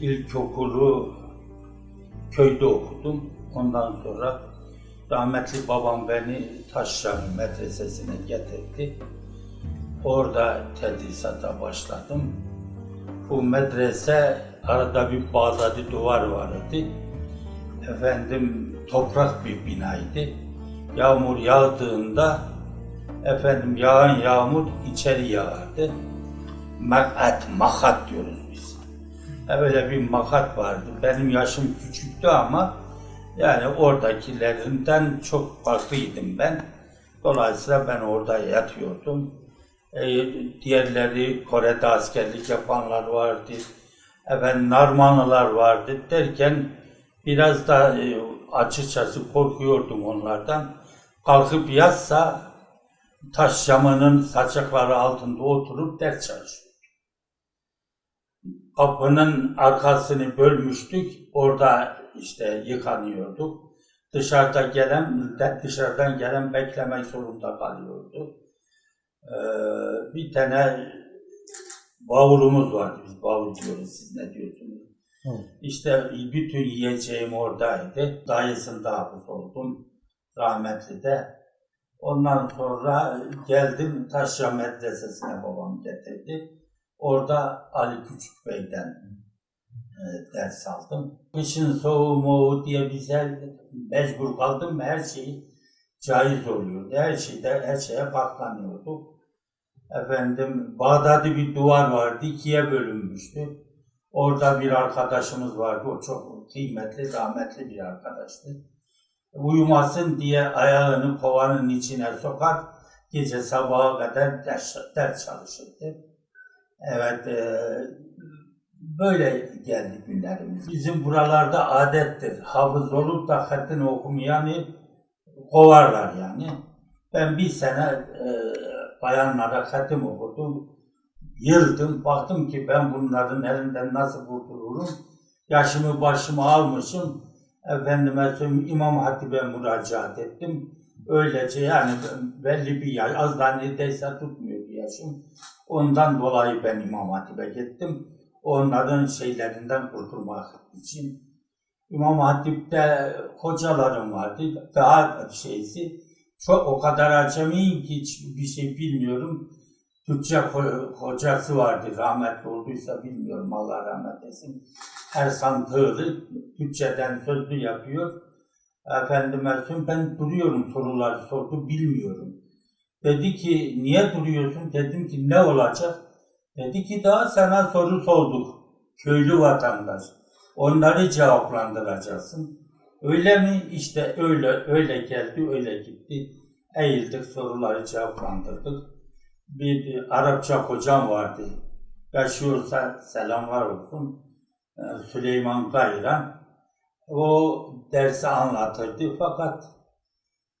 ilkokulu köyde okudum. Ondan sonra rahmetli babam beni Taşrami Medresesi'ne getirdi. Orada tedrisata başladım. Bu medrese arada bir Bağdadi duvar vardı. Efendim toprak bir binaydı. Yağmur yağdığında efendim yağan yağmur içeri yağardı. Makat, makat diyoruz Böyle bir makat vardı. Benim yaşım küçüktü ama yani oradakilerinden çok farklıydım ben. Dolayısıyla ben orada yatıyordum. Ee, diğerleri Kore'de askerlik yapanlar vardı. Efendim Narmanlılar vardı derken biraz da e, açıkçası korkuyordum onlardan. Kalkıp yatsa taş camının saçakları altında oturup ders çalışıyordum. Kapının arkasını bölmüştük. Orada işte yıkanıyorduk. Dışarıda gelen, dışarıdan gelen beklemek zorunda kalıyordu. Ee, bir tane bavulumuz vardı. Biz bavul diyoruz. Siz ne diyorsunuz? İşte bütün yiyeceğim oradaydı. Dayısında hapis oldum. Rahmetli de. Ondan sonra geldim Taşra Medresesi'ne babam getirdi. Orada Ali Küçük Bey'den e, ders aldım. Kışın soğuğu moğu diye bize mecbur kaldım. Her şey caiz oluyordu. Her şeyde her şeye katlanıyorduk. Efendim Bağdat'ta bir duvar vardı. ikiye bölünmüştü. Orada bir arkadaşımız vardı. O çok kıymetli, rahmetli bir arkadaştı. Uyumasın diye ayağını kovanın içine sokar. Gece sabaha kadar ders, ders çalışırdı. Evet, e, böyle geldi günlerimiz. Bizim buralarda adettir. Hafız olup da hatını okumayanı kovarlar yani. Ben bir sene e, bayanlara hatim okudum. Yıldım, baktım ki ben bunların elinden nasıl kurtulurum. Yaşımı başımı almışım. Efendime söyleyeyim İmam Hatip'e müracaat ettim. Öylece yani belli bir yaş, az da neredeyse tutmuyordu yaşım. Ondan dolayı ben İmam Hatip'e gittim. Onların şeylerinden kurtulmak için. İmam Hatip'te hocalarım vardı. Daha şeysi çok o kadar acemiyim ki hiçbir şey bilmiyorum. Türkçe ho- hocası vardı rahmetli olduysa bilmiyorum Allah rahmet etsin. Ersan Tığlı Türkçeden sözlü yapıyor. Efendime ben duruyorum soruları sordu bilmiyorum. Dedi ki niye duruyorsun? Dedim ki ne olacak? Dedi ki daha sana soru sorduk. Köylü vatandaş. Onları cevaplandıracaksın. Öyle mi? İşte öyle öyle geldi, öyle gitti. Eğildik, soruları cevaplandırdık. Bir, bir Arapça hocam vardı. Yaşıyorsa selamlar olsun. Ee, Süleyman Gayran. O dersi anlatırdı fakat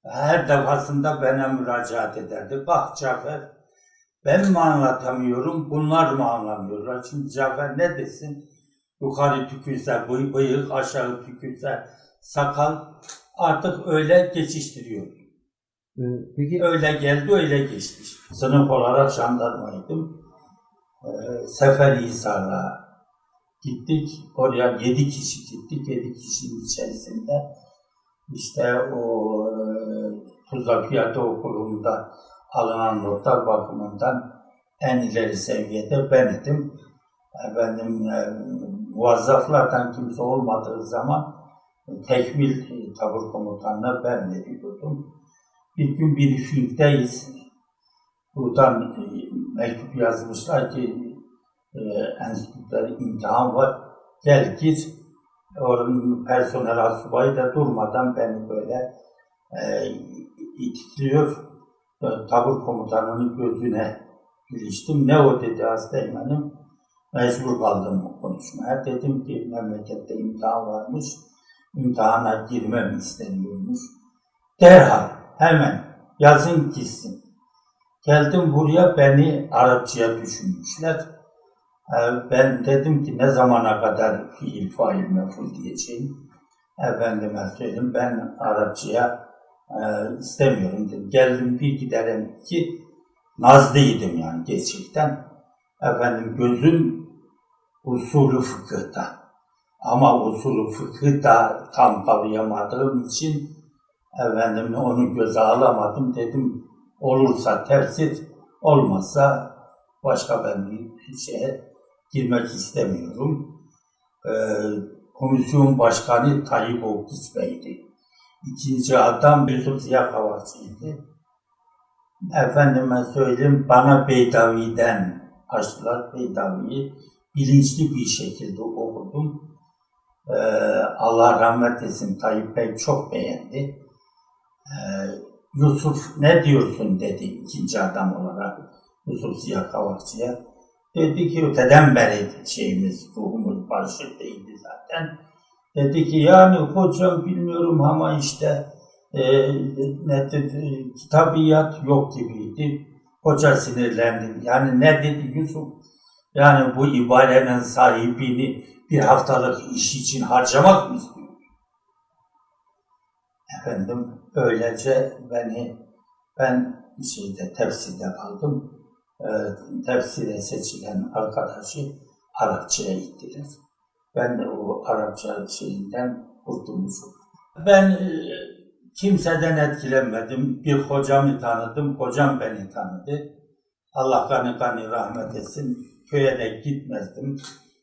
her defasında bana müracaat ederdi. Bak Cafer, ben mi anlatamıyorum, bunlar mı anlamıyorlar? Şimdi Cafer ne desin? Yukarı tükürse bıy- bıyık, aşağı tükürse sakal. Artık öyle geçiştiriyor. Ee, Peki Öyle geldi, öyle geçti. Sınıf olarak jandarmaydım. Ee, Seferihisar'a gittik. Oraya yedi kişi gittik. Yedi kişinin içerisinde işte o e, Tuzla Okulu'nda alınan notlar bakımından en ileri seviyede ben idim. Efendim, e, muvazzaflardan kimse olmadığı zaman tekmil e, tabur komutanına ben veriyordum. Bir gün bir fiildeyiz. Buradan mektup yazmışlar ki e, enstitüde imtihan var. Gel git. Oranın personel asubayı da durmadan beni böyle e, itikliyor. E, tabur komutanının gözüne iliştim. Ne o dedi Asteğmen'im. Mecbur kaldım konuşmaya. Dedim ki memlekette imtihan varmış. İmtihana girmem isteniyormuş. Derhal hemen yazın gitsin. Geldim buraya beni Arapçaya düşünmüşler. Ben dedim ki ne zamana kadar fiil, fail, meful diyeceğim. Efendime söyleyeyim ben Arapçaya e, istemiyorum dedim. Geldim bir giderim ki nazlıydım yani gerçekten. Efendim gözüm usulü fıkıhta. Ama usulü fıkhı da tam kavrayamadığım için efendim onu göze alamadım. Dedim olursa tefsir, olmazsa başka ben bir şeye girmek istemiyorum. Ee, komisyon başkanı Tayyip Oktis Bey'di. İkinci adam Yusuf Ziya Kavacı'ydı. Efendime söyleyeyim bana Beydavi'den açtılar Beydavi'yi. Bilinçli bir şekilde okudum. Ee, Allah rahmet etsin Tayyip Bey çok beğendi. Ee, Yusuf ne diyorsun dedi ikinci adam olarak Yusuf Ziya Kavakçı'ya. Dedi ki öteden beri şeyimiz, ruhumuz barışıklıydı zaten. Dedi ki yani hocam bilmiyorum ama işte e, ne dedi, kitabiyat yok gibiydi. Hoca sinirlendi. Yani ne dedi Yusuf? Yani bu ibarenin sahibini bir haftalık iş için harcamak mı istiyor? Efendim öylece beni ben şeyde tefsirde kaldım. E, tefsire seçilen arkadaşı Arapçaya gittiler. Ben de o Arapça şeyinden kurtulmuş oldum. Ben e, kimseden etkilenmedim. Bir hocamı tanıdım, hocam beni tanıdı. Allah gani gani rahmet etsin. Köye de gitmezdim.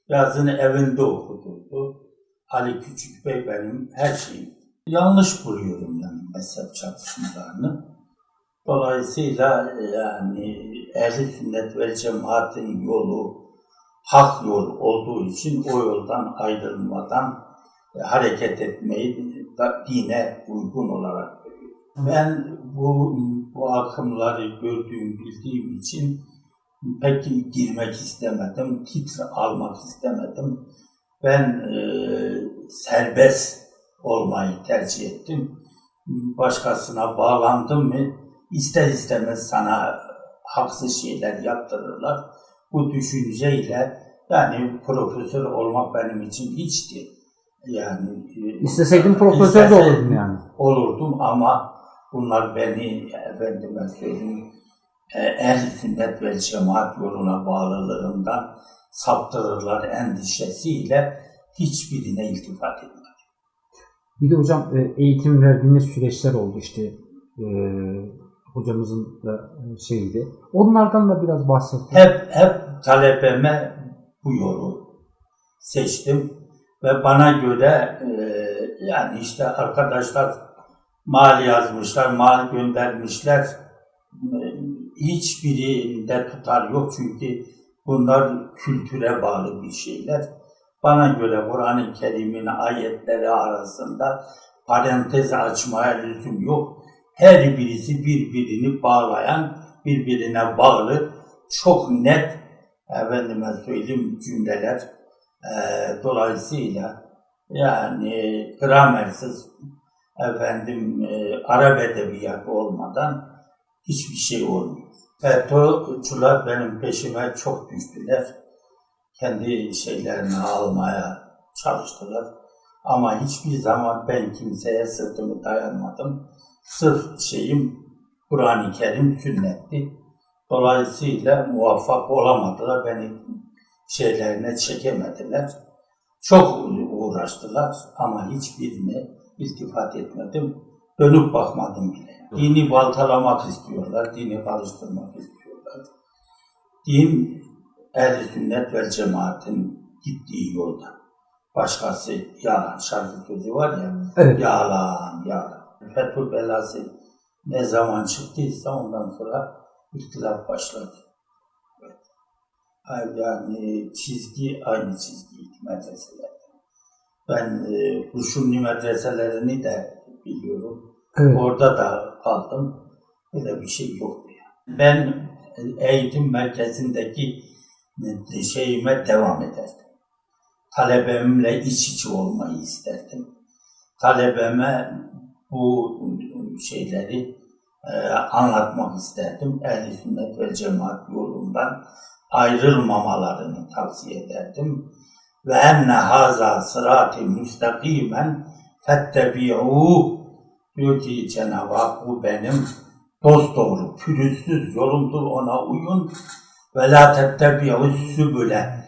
Yazını evinde okudurdu. Ali Küçük Bey benim her şeyim. Yanlış buluyorum yani mezhep çatışmalarını. Dolayısıyla yani ehli sünnet ve cemaatin yolu hak yol olduğu için o yoldan ayrılmadan e, hareket etmeyi dine uygun olarak. Ben bu, bu akımları gördüğüm, bildiğim için pek girmek istemedim, titre almak istemedim. Ben e, serbest olmayı tercih ettim. Başkasına bağlandım mı ister istemez sana haksız şeyler yaptırırlar. Bu düşünceyle yani profesör olmak benim için hiçti. Yani e, İsteseydim profesör de olurdum yani. Olurdum ama bunlar beni efendime söyleyeyim e, ehl sünnet ve cemaat yoluna bağlılığından saptırırlar endişesiyle hiçbirine iltifat etmedim. Bir de hocam e, eğitim verdiğiniz süreçler oldu işte e, hocamızın da e, şeydi. Onlardan da biraz bahsettik. Hep hep talebeme bu yolu seçtim ve bana göre e, yani işte arkadaşlar mal yazmışlar, mal göndermişler. E, hiçbirinde tutar yok çünkü bunlar kültüre bağlı bir şeyler. Bana göre Kur'an-ı Kerim'in ayetleri arasında parantez açmaya lüzum yok. Her birisi birbirini bağlayan, birbirine bağlı, çok net efendime söyleyeyim cümleler. Eee, dolayısıyla yani gramersiz efendim e, Arap edebiyatı olmadan hiçbir şey olmuyor. FETÖ'cüler benim peşime çok düştüler. Kendi şeylerini almaya çalıştılar. Ama hiçbir zaman ben kimseye sırtımı dayanmadım. Sırf şeyim Kur'an-ı Kerim sünnetti. Dolayısıyla muvaffak olamadılar. Beni şeylerine çekemediler. Çok uğraştılar ama hiçbirine iltifat etmedim. Dönüp bakmadım bile. Dini baltalamak istiyorlar, dini karıştırmak istiyorlar. Din ehl sünnet ve cemaatin gittiği yolda. Başkası yalan, şarkı sözü var ya, Evet. yalan, yalan. Fethül belası ne zaman çıktıysa ondan sonra ihtilaf başladı. Evet. Yani çizgi aynı çizgiydi medreselerde. Ben e, bu Şunni medreselerini de biliyorum. Evet. Orada da kaldım. Öyle bir şey yoktu yani. Ben eğitim merkezindeki şeyime devam ederdim. Talebemle iç içe olmayı isterdim. Talebeme bu şeyleri e, anlatmak isterdim. Ehl-i sünnet ve cemaat yolundan ayrılmamalarını tavsiye ederdim. Ve enne haza sırati müstakimen fettebi'u diyor ki Cenab-ı Hak bu benim dost doğru, pürüzsüz yolumdur ona uyun ve la tettebi'u sübüle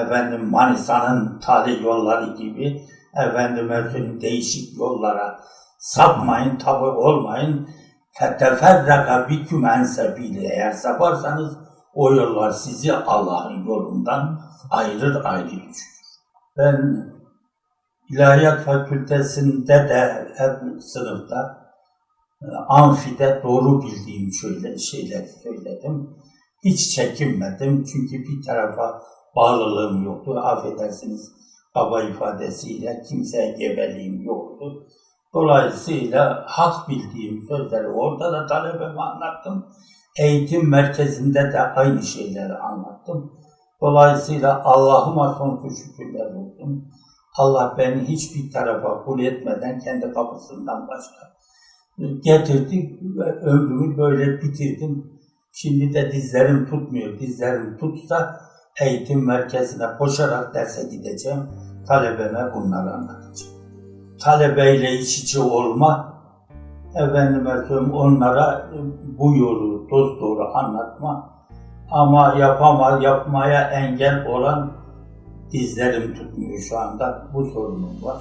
efendim Manisa'nın tali yolları gibi efendime söyleyeyim değişik yollara sapmayın, tabi olmayın. Feteferraka biküm en sebili. Eğer saparsanız o yollar sizi Allah'ın yolundan ayırır ayrı düşürür. Ben İlahiyat Fakültesinde de hep sınıfta e, amfide doğru bildiğim şöyle şeyler söyledim. Hiç çekinmedim çünkü bir tarafa bağlılığım yoktu. Affedersiniz baba ifadesiyle kimseye gebeliğim yoktu. Dolayısıyla hak bildiğim sözleri orada da talebeme anlattım. Eğitim merkezinde de aynı şeyleri anlattım. Dolayısıyla Allah'ıma sonsuz şükürler olsun. Allah beni hiçbir tarafa kul etmeden kendi kapısından başka getirdi ve ömrümü böyle bitirdim. Şimdi de dizlerim tutmuyor. Dizlerim tutsa eğitim merkezine koşarak derse gideceğim. Talebeme bunları anlatacağım. Talebeyle iç içe olma, efendime söyleyeyim onlara bu yolu dost doğru anlatma. Ama yapama, yapmaya engel olan dizlerim tutmuyor şu anda. Bu sorunum var.